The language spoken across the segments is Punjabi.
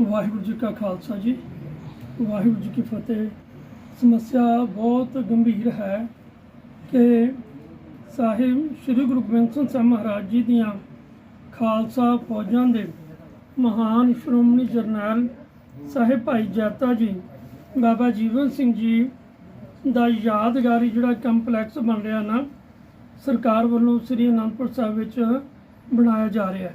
ਵਾਹਿਗੁਰੂ ਜੀ ਕਾ ਖਾਲਸਾ ਜੀ। ਵਾਹਿਗੁਰੂ ਜੀ ਕੀ ਫਤਿਹ। ਸਮੱਸਿਆ ਬਹੁਤ ਗੰਭੀਰ ਹੈ ਕਿ ਸਾਹਿਬ ਸ੍ਰੀ ਗੁਰੂ ਗੋਬਿੰਦ ਸਿੰਘ ਸਾਹਿਬ ਮਹਾਰਾਜ ਜੀ ਦੀਆਂ ਖਾਲਸਾ ਫੌਜਾਂ ਦੇ ਮਹਾਨ ਸ਼੍ਰੋਮਣੀ ਜਰਨੈਲ ਸਾਹਿਬ ਭਾਈ ਜਾਤਾ ਜੀ, ਬਾਬਾ ਜੀਵਨ ਸਿੰਘ ਜੀ ਦਾ ਯਾਦਗਾਰੀ ਜਿਹੜਾ ਕੰਪਲੈਕਸ ਬਣ ਰਿਹਾ ਨਾ, ਸਰਕਾਰ ਵੱਲੋਂ ਸ੍ਰੀ ਅਨੰਦਪੁਰ ਸਾਹਿਬ ਵਿੱਚ ਬਣਾਇਆ ਜਾ ਰਿਹਾ ਹੈ।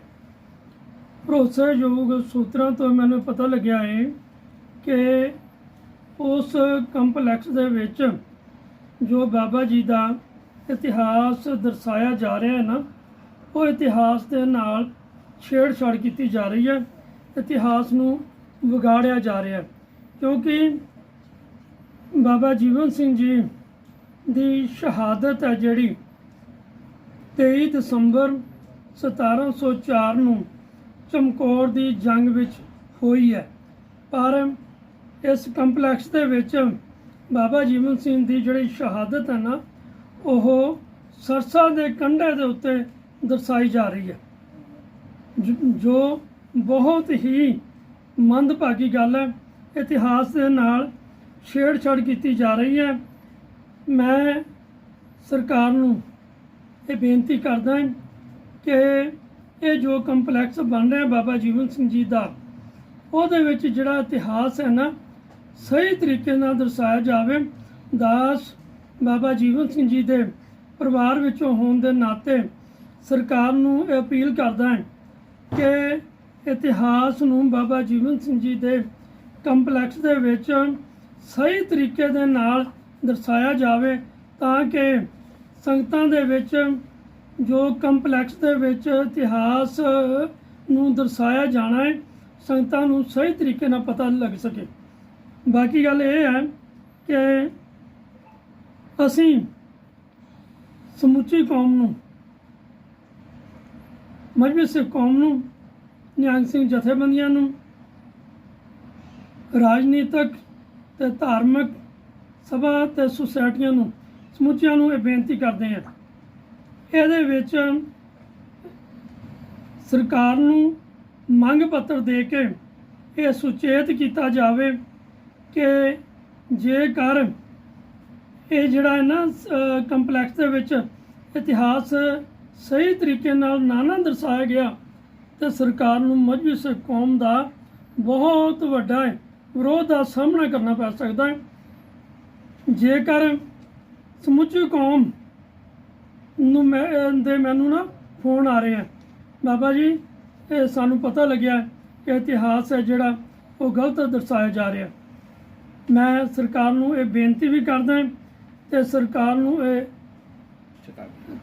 ਭਰੋਸੇਯੋਗ ਸੂਤਰਾਂ ਤੋਂ ਮੈਨੂੰ ਪਤਾ ਲੱਗਿਆ ਹੈ ਕਿ ਉਸ ਕੰਪਲੈਕਸ ਦੇ ਵਿੱਚ ਜੋ ਬਾਬਾ ਜੀ ਦਾ ਇਤਿਹਾਸ ਦਰਸਾਇਆ ਜਾ ਰਿਹਾ ਹੈ ਨਾ, ਉਹ ਇਤਿਹਾਸ ਦੇ ਨਾਲ ਛੇੜਛਾੜ ਕੀਤੀ ਜਾ ਰਹੀ ਹੈ, ਇਤਿਹਾਸ ਨੂੰ ਵਿਗਾੜਿਆ ਜਾ ਰਿਹਾ ਹੈ। ਕਿਉਂਕਿ ਬਾਬਾ ਜੀਵਨ ਸਿੰਘ ਜੀ ਦੀ ਸ਼ਹਾਦਤ ਹੈ ਜਿਹੜੀ 23 ਦਸੰਬਰ 1704 ਨੂੰ ਚਮਕੌਰ ਦੀ ਜੰਗ ਵਿੱਚ ਹੋਈ ਹੈ। ਪਰ ਇਸ ਕੰਪਲੈਕਸ ਦੇ ਵਿੱਚ ਬਾਬਾ ਜੀਵਨ ਸਿੰਘ ਦੀ ਜਿਹੜੀ ਸ਼ਹਾਦਤ ਹੈ ਨਾ, ਉਹ ਸਰਸਾ ਦੇ ਕੰਢੇ ਦੇ ਉੱਤੇ ਦਰਸਾਈ ਜਾ ਰਹੀ ਹੈ। ਜੋ ਬਹੁਤ ਹੀ ਮੰਦਭਾਗੀ ਗੱਲ ਹੈ। ਇਤਿਹਾਸ ਦੇ ਨਾਲ ਛੇੜਛਾੜ ਕੀਤੀ ਜਾ ਰਹੀ ਹੈ। ਮੈਂ ਸਰਕਾਰ ਨੂੰ ਇਹ ਬੇਨਤੀ ਕਰਦਾ ਕਿ ਇਹ ਜੋ ਕੰਪਲੈਕਸ ਬਣ ਰਿਹਾ ਬਾਬਾ ਜੀਵਨ ਸਿੰਘ ਜੀ ਦਾ, ਉਹਦੇ ਵਿੱਚ ਜਿਹੜਾ ਇਤਿਹਾਸ ਹੈ ਨਾ, ਸਹੀ ਤਰੀਕੇ ਨਾਲ ਦਰਸਾਇਆ ਜਾਵੇ, ਦਾਸ ਬਾਬਾ ਜੀਵਨ ਸਿੰਘ ਜੀ ਦੇ ਪਰਿਵਾਰ ਵਿੱਚੋਂ ਹੋਣ ਦੇ ਨਾਤੇ ਸਰਕਾਰ ਨੂੰ ਇਹ ਅਪੀਲ ਕਰਦਾ ਹੈ ਕਿ ਇਤਿਹਾਸ ਨੂੰ ਬਾਬਾ ਜੀਵਨ ਸਿੰਘ ਜੀ ਦੇ ਕੰਪਲੈਕਸ ਦੇ ਵਿੱਚ ਸਹੀ ਤਰੀਕੇ ਦੇ ਨਾਲ ਦਰਸਾਇਆ ਜਾਵੇ, ਤਾਂ ਕਿ ਸੰਗਤਾਂ ਦੇ ਵਿੱਚ ਜੋ ਕੰਪਲੈਕਸ ਦੇ ਵਿੱਚ ਇਤਿਹਾਸ ਨੂੰ ਦਰਸਾਇਆ ਜਾਣਾ ਹੈ, ਸੰਗਤਾਂ ਨੂੰ ਸਹੀ ਤਰੀਕੇ ਨਾਲ ਪਤਾ ਲੱਗ ਸਕੇ। ਬਾਕੀ ਗੱਲ ਇਹ ਹੈ ਕਿ ਅਸੀਂ ਸਮੁੱਚੀ ਕੌਮ ਨੂੰ, ਮਜਬੀ ਸਿੱਖ ਕੌਮ ਨੂੰ, ਨਿਹੰਗ ਸਿੰਘ ਜਥੇਬੰਦੀਆਂ ਨੂੰ, ਰਾਜਨੀਤਿਕ ਤੇ ਧਾਰਮਿਕ ਸਭਾ ਤੇ ਸੁਸਾਇਟੀਆਂ ਨੂੰ, ਸਮੁੱਚਿਆਂ ਨੂੰ ਇਹ ਬੇਨਤੀ ਕਰਦੇ ਹਾਂ। ਇਹਦੇ ਵਿੱਚ ਸਰਕਾਰ ਨੂੰ ਮੰਗ ਪੱਤਰ ਦੇ ਕੇ ਇਹ ਸੁਚੇਤ ਕੀਤਾ ਜਾਵੇ ਕਿ ਜੇਕਰ ਇਹ ਜਿਹੜਾ ਹੈ ਨਾ ਕੰਪਲੈਕਸ ਦੇ ਵਿੱਚ ਇਤਿਹਾਸ ਸਹੀ ਤਰੀਕੇ ਨਾਲ ਨਾ ਨਾ ਦਰਸਾਇਆ ਗਿਆ, ਤੇ ਸਰਕਾਰ ਨੂੰ ਮਜਬੀ ਕੌਮ ਦਾ ਬਹੁਤ ਵੱਡਾ ਵਿਰੋਧ ਦਾ ਸਾਹਮਣਾ ਕਰਨਾ ਪੈ ਸਕਦਾ ਹੈ। ਜੇਕਰ ਸਮੁੱਚੀ ਕੌਮ ਨੂੰ ਮੈਂ, ਦੇ ਮੈਨੂੰ ਨਾ ਫੋਨ ਆ ਰਹੇ ਆ ਬਾਬਾ ਜੀ, ਇਹ ਸਾਨੂੰ ਪਤਾ ਲੱਗਿਆ ਕਿ ਇਤਿਹਾਸ ਹੈ ਜਿਹੜਾ ਉਹ ਗਲਤ ਦਰਸਾਇਆ ਜਾ ਰਿਹਾ ਮੈਂ ਸਰਕਾਰ ਨੂੰ ਇਹ ਬੇਨਤੀ ਵੀ ਕਰਦਾ ਤੇ ਸਰਕਾਰ ਨੂੰ ਇਹ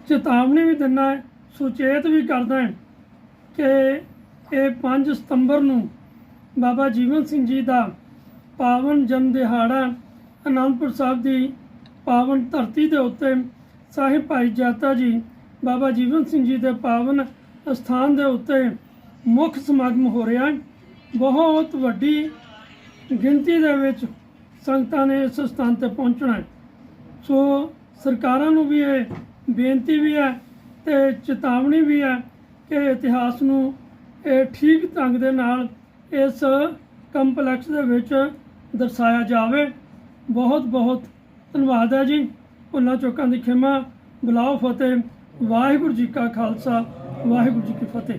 ਚੇਤਾਵਨੀ ਵੀ ਦਿੰਦਾ ਹੈ, ਸੁਚੇਤ ਵੀ ਕਰਦਾ ਹੈ ਕਿ ਇਹ 5 ਸਤੰਬਰ ਨੂੰ ਬਾਬਾ ਜੀਵਨ ਸਿੰਘ ਜੀ ਦਾ ਪਾਵਨ ਜਨਮ ਦਿਹਾੜਾ ਅਨੰਦਪੁਰ ਸਾਹਿਬ ਦੀ ਪਾਵਨ ਧਰਤੀ ਦੇ ਉੱਤੇ ਸਾਹਿਬ ਭਾਈ ਜਾਤਾ ਜੀ, ਬਾਬਾ ਜੀਵਨ ਸਿੰਘ ਜੀ ਦੇ ਪਾਵਨ ਸਥਾਨ ਦੇ ਉੱਤੇ ਮੁੱਖ ਸਮਾਗਮ ਹੋ ਰਿਹਾ ਹੈ। ਬਹੁਤ ਵੱਡੀ ਗਿਣਤੀ ਦੇ ਵਿੱਚ ਸੰਗਤਾਂ ਨੇ ਇਸ ਸਥਾਨ ਤੇ ਪਹੁੰਚਣਾ ਹੈ। ਸੋ ਸਰਕਾਰਾਂ ਨੂੰ ਵੀ ਇਹ ਬੇਨਤੀ ਵੀ ਹੈ ਤੇ ਚੇਤਾਵਨੀ ਵੀ ਹੈ ਕਿ ਇਤਿਹਾਸ ਨੂੰ ਇਹ ਠੀਕ ਢੰਗ ਦੇ ਨਾਲ ਇਸ ਕੰਪਲੈਕਸ ਦੇ ਵਿੱਚ ਦਰਸਾਇਆ ਜਾਵੇ। ਬਹੁਤ ਬਹੁਤ ਧੰਨਵਾਦ ਹੈ ਜੀ। ਭੁੱਲਾਂ ਚੁੱਕਾਂ ਦੀ ਖਿਮਾ ਬੁਲਾਓ ਫਤਿਹ ਵਾਹਿਗੁਰੂ ਜੀ ਕਾ ਖਾਲਸਾ ਵਾਹਿਗੁਰੂ ਜੀ ਕੀ ਫਤਿਹ।